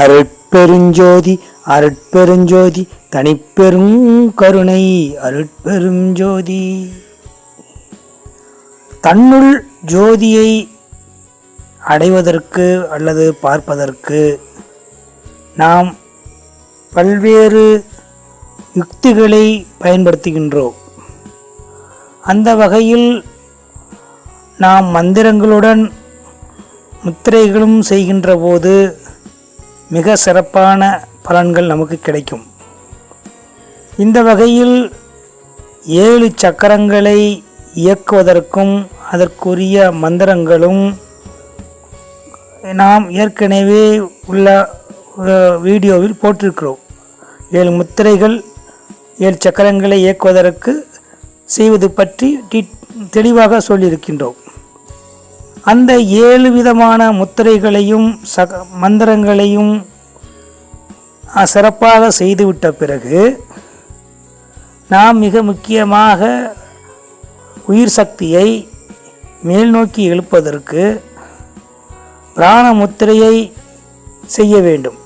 அருட்பெருஞ்சோதி அருட்பெருஞ்சோதி தனிப்பெரும் கருணை அருட்பெருஞ்சோதி. தன்னுள் ஜோதியை அடைவதற்கு அல்லது பார்ப்பதற்கு நாம் பல்வேறு யுக்திகளை பயன்படுத்துகின்றோம். அந்த வகையில் நாம் மந்திரங்களுடன் முத்திரைகளும் செய்கின்ற போது மிக சிறப்பான பலன்கள் நமக்கு கிடைக்கும். இந்த வகையில் ஏழு சக்கரங்களை இயக்குவதற்கும் அதற்குரிய மந்திரங்களும் நாம் ஏற்கனவே உள்ள வீடியோவில் போட்டிருக்கிறோம். ஏழு முத்திரைகள் ஏழு சக்கரங்களை இயக்குவதற்கு செய்வது பற்றி தெளிவாக சொல்லியிருக்கின்றோம். அந்த ஏழு விதமான முத்திரைகளையும் சக மந்திரங்களையும் சிறப்பாக செய்துவிட்ட பிறகு நாம் மிக முக்கியமாக உயிர் சக்தியை மேல்நோக்கி எழுப்பதற்கு பிராண முத்திரையை செய்ய வேண்டும்.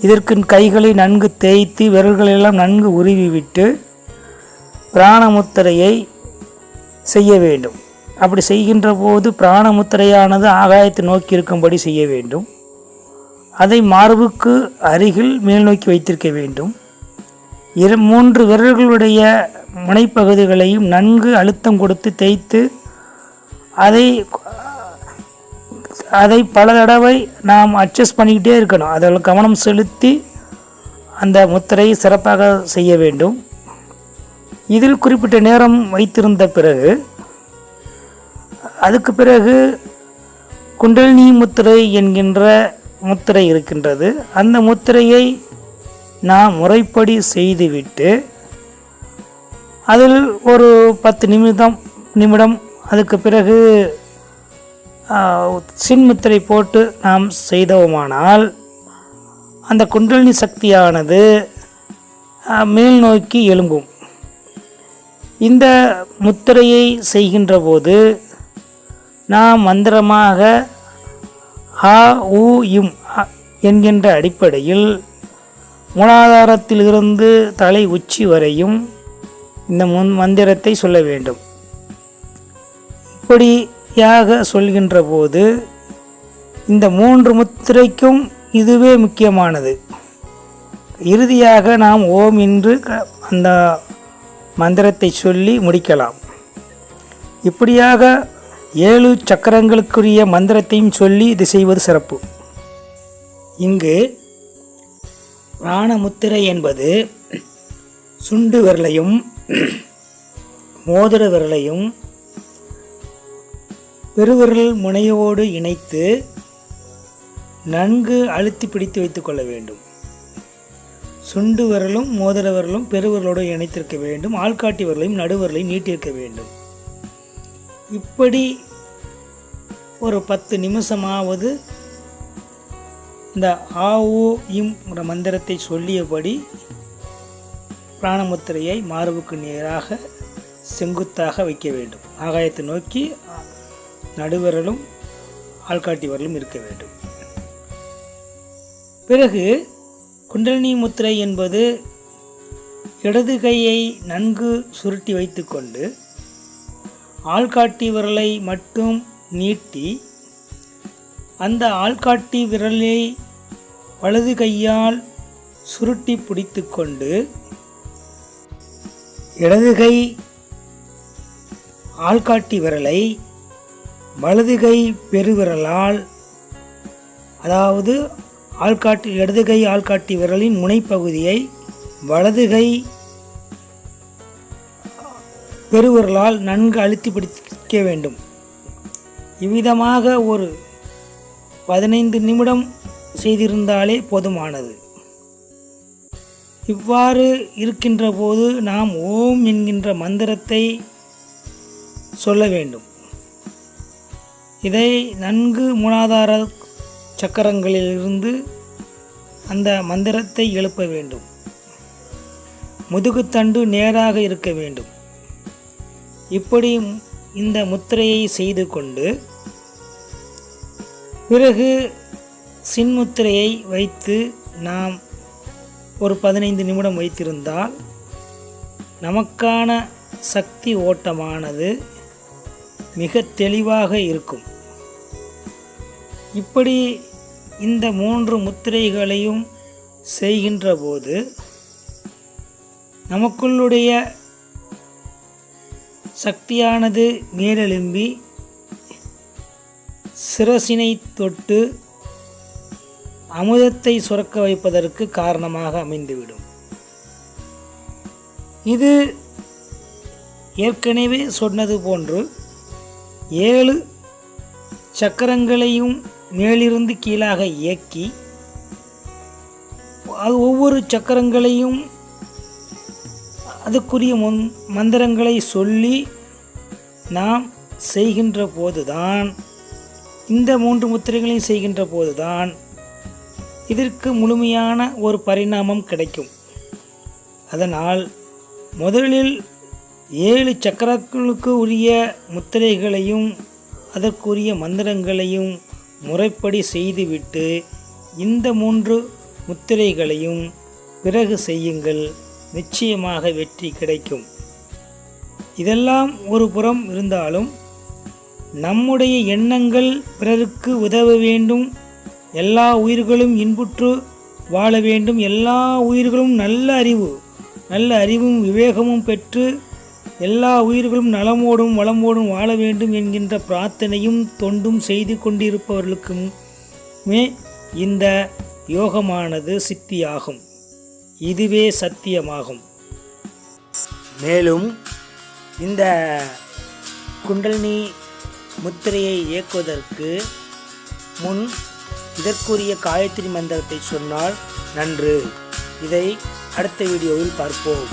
இதற்கு கைகளை நன்கு தேய்த்து விரல்களெல்லாம் நன்கு உருவி விட்டு பிராண முத்திரையை செய்ய வேண்டும். அப்படி செய்கின்ற போது பிராண முத்திரையானது ஆகாயத்தை நோக்கி இருக்கும்படி செய்ய வேண்டும். அதை மார்புக்கு அருகில் மேல் நோக்கி வைத்திருக்க வேண்டும். இரு மூன்று விரல்களுடைய முனைப்பகுதிகளையும் நன்கு அழுத்தம் கொடுத்து தேய்த்து அதை அதை பல தடவை நாம் அட்ஜஸ்ட் பண்ணிக்கிட்டே இருக்கணும். அதில் கவனம் செலுத்தி அந்த முத்திரையை சிறப்பாக செய்ய வேண்டும். இதில் குறிப்பிட்ட நேரம் வைத்திருந்த பிறகு அதுக்கு பிறகு குண்டலினி முத்திரை என்கின்ற முத்திரை இருக்கின்றது. அந்த முத்திரையை நாம் முறைப்படி செய்துவிட்டு அதில் ஒரு பத்து நிமிடம் நிமிடம் அதுக்கு பிறகு சின்முத்திரை போட்டு நாம் செய்தோமானால் அந்த குண்டலினி சக்தியானது மேல் நோக்கி எழும்பும். இந்த முத்திரையை செய்கின்ற போது நாம் மந்திரமாக ஆ உ இம் அ என்கின்ற அடிப்படையில் மூலாதாரத்திலிருந்து தலை உச்சி வரையும் இந்த முன் மந்திரத்தை சொல்ல வேண்டும். இப்படியாக சொல்கின்ற போது இந்த மூன்று முத்திரைக்கும் இதுவே முக்கியமானது. இறுதியாக நாம் ஓம் என்று அந்த மந்திரத்தை சொல்லி முடிக்கலாம். இப்படியாக ஏழு சக்கரங்களுக்குரிய மந்திரத்தையும் சொல்லி இது செய்வது சிறப்பு. இங்கு பிராணமுத்திரை என்பது சுண்டு விரலையும் மோதிர விரலையும் பெருவிரல் முனையோடு இணைத்து நன்கு அழுத்தி பிடித்து வைத்து கொள்ள வேண்டும். சுண்டு விரலும் மோதிர விரலும் பெருவிரலோடு இணைத்திருக்க வேண்டும். ஆள்காட்டி விரலையும் நடுவிரலையும் நீட்டியிருக்க வேண்டும். இப்படி ஒரு பத்து நிமிஷமாவது இந்த ஆ இம்ங்கிற இம் மந்திரத்தை சொல்லியபடி பிராணமுத்திரையை மார்புக்கு நேராக செங்குத்தாக வைக்க வேண்டும். ஆகாயத்தை நோக்கி நடுவிரலும் ஆள்காட்டி வரலும் இருக்க வேண்டும். பிறகு குண்டலினி முத்திரை என்பது இடது கையை நன்கு சுருட்டி வைத்துக்கொண்டு ஆள்காட்டி விரலை மட்டும் நீட்டி அந்த ஆள்காட்டி விரலை வலது கையால் சுருட்டி பிடித்துக்கொண்டு இடது கை ஆள்காட்டி விரலை வலது கை பெருவிரலால் அதாவது ஆள்காட்டி இடது கை ஆள்காட்டி விரலின் முனைப்பகுதியை வலது கை பெருவர்களால் நன்கு அழுத்தி பிடிக்க வேண்டும். இவ்விதமாக ஒரு பதினைந்து நிமிடம் செய்திருந்தாலே போதுமானது. இவ்வாறு இருக்கின்ற போது நாம் ஓம் என்கின்ற மந்திரத்தை சொல்ல வேண்டும். இதை நன்கு மூலாதார சக்கரங்களிலிருந்து அந்த மந்திரத்தை எழுப்ப வேண்டும். முதுகுத்தண்டு நேராக இருக்க வேண்டும். இப்படி இந்த முத்திரையை செய்து கொண்டு பிறகு சின்முத்திரையை வைத்து நாம் ஒரு பதினைந்து நிமிடம் வைத்திருந்தால் நமக்கான சக்தி ஓட்டமானது மிக தெளிவாக இருக்கும். இப்படி இந்த மூன்று முத்திரைகளையும் செய்கின்ற போது நமக்குள்ளுடைய சக்தியானது மேலெலும்பி சிரசினை தொட்டு அமுதத்தை சுரக்க வைப்பதற்கு காரணமாக அமைந்துவிடும். இது ஏற்கனவே சொன்னது போன்று ஏழு சக்கரங்களையும் மேலிருந்து கீழாக இயக்கி அது ஒவ்வொரு சக்கரங்களையும் அதுக்குரிய முன் மந்திரங்களை சொல்லி நாம் செய்கின்ற போதுதான். இந்த மூன்று முத்திரைகளையும் செய்கின்ற போதுதான். இதற்கு முழுமையான ஒரு பரிணாமம் கிடைக்கும். அதனால் முதலில் ஏழு சக்கரங்களுக்கு உரிய முத்திரைகளையும் அதற்குரிய மந்திரங்களையும் முறைப்படி செய்துவிட்டு இந்த மூன்று முத்திரைகளையும் பிறகு செய்யுங்கள். நிச்சயமாக வெற்றி கிடைக்கும். இதெல்லாம் ஒரு புறம் இருந்தாலும் நம்முடைய எண்ணங்கள் பிறருக்கு உதவ வேண்டும். எல்லா உயிர்களும் இன்புற்று வாழ வேண்டும். எல்லா உயிர்களும் நல்ல அறிவு நல்ல அறிவும் விவேகமும் பெற்று எல்லா உயிர்களும் நலமோடும் வளமோடும் வாழ வேண்டும் என்கின்ற பிரார்த்தனையும் தொண்டும் செய்து கொண்டிருப்பவர்களுக்குமே இந்த யோகமானது சித்தியாகும். இதுவே சத்தியமாகும். மேலும் இந்த குண்டலினி முத்திரையை இயக்குவதற்கு முன் இதற்குரிய காயத்ரி மந்திரத்தை சொன்னால் நன்று. இதை அடுத்த வீடியோவில் பார்ப்போம்.